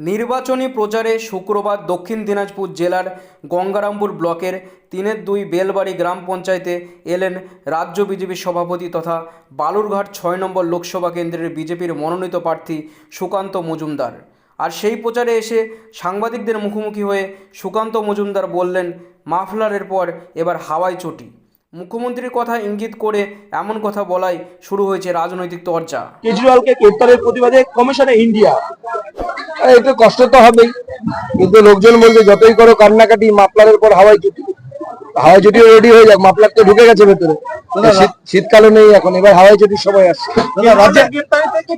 নির্বাচনী প্রচারে শুক্রবার দক্ষিণ দিনাজপুর জেলার গঙ্গারামপুর ব্লকের তিনের দুই বেলবাড়ি গ্রাম পঞ্চায়েতে এলেন রাজ্য বিজেপির সভাপতি তথা বালুরঘাট ছয় নম্বর লোকসভা কেন্দ্রের বিজেপির মনোনীত প্রার্থী সুকান্ত মজুমদার। আর সেই প্রচারে এসে সাংবাদিকদের মুখোমুখি হয়ে সুকান্ত মজুমদার বললেন, মাফলারের পর এবার হাওয়াই চটি। মুখ্যমন্ত্রীর কথা ইঙ্গিত করে এমন কথা বলাই শুরু হয়েছে রাজনৈতিক চর্চা কেজরিওয়ালকে গ্রেপ্তারের প্রতিবাদে কমিশনে ইন্ডিয়া। একটু কষ্ট তো হবেই। কিন্তু লোকজন বলছে যতই করো কান্নাকাটি মাপলারের পর হাওয়াই চুটি হাওয়াই চুটি রেডি হয়ে যাক মাপলার তো ঢুকে গেছে ভেতরে। শীত- শীতকালও নেই এখন এবার হাওয়াই চুটির সময় আসছে।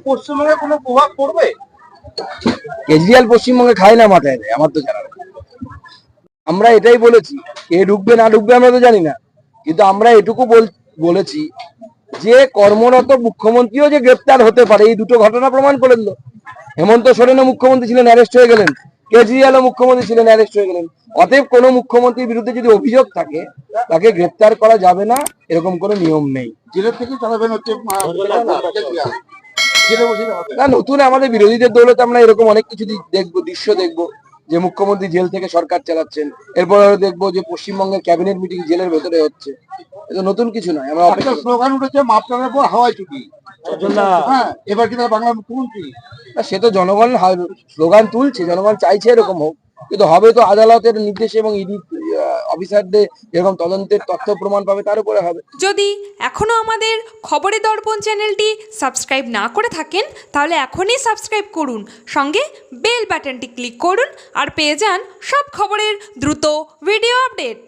পশ্চিমবঙ্গে কোনো প্রভাব পড়বে? কেজরিওয়াল পশ্চিমবঙ্গে খায় না মাথায় দেয় আমার তো জানা আমরা এটাই বলেছি কে ঢুকবে না ঢুকবে আমরা তো জানি না। কিন্তু আমরা এটুকু বল- বলেছি যে কর্মরত মুখ্যমন্ত্রীও যে গ্রেপ্তার হতে পারে এই দুটো ঘটনা প্রমাণ করে দিল। হেমন্ত সোরেনও মুখ্যমন্ত্রী ছিলেন অ্যারেস্ট হয়ে গেলেন। কেজরিওয়ালও মুখ্যমন্ত্রী ছিলেন অ্যারেস্ট হয়ে গেলেন। অতএব কোনো মুখ্যমন্ত্রীর বিরুদ্ধে যদি অভিযোগ থাকে তাকে গ্রেপ্তার করা যাবে না এরকম কোনো নিয়ম নেই। থেকে চালাবেন হচ্ছে না নতুন আমাদের বিরোধীদের দৌলতে আমরা এরকম অনেক কিছু দেখব দৃশ্য দেখব যে মুখ্যমন্ত্রী জেল থেকে সরকার চালাচ্ছেন। এরপর আরও দেখব যে পশ্চিমবঙ্গের ক্যাবিনেট মিটিং জেলের ভেতরে হচ্ছে। এটা নতুন কিছু নয় আমরা স্লোগান উঠেছে হাওয়াই চুটি হ্যাঁ এবার কি তারা বাংলার মুখ্যমন্ত্রী সে তো জনগণ স্লোগান তুলছে জনগণ চাইছে এরকম হোক। কিন্তু হবে তো আদালতের নির্দেশে এবং ইডি অফিসারদের এরকম তদন্তের তথ্য প্রমাণ পাবে তার উপরে হবে। যদি এখনও আমাদের খবরের দর্পণ চ্যানেলটি সাবস্ক্রাইব না করে থাকেন তাহলে এখনই সাবস্ক্রাইব করুন। সঙ্গে বেল বাটনটি ক্লিক করুন আর পেয়ে যান সব খবরের দ্রুত ভিডিও আপডেট।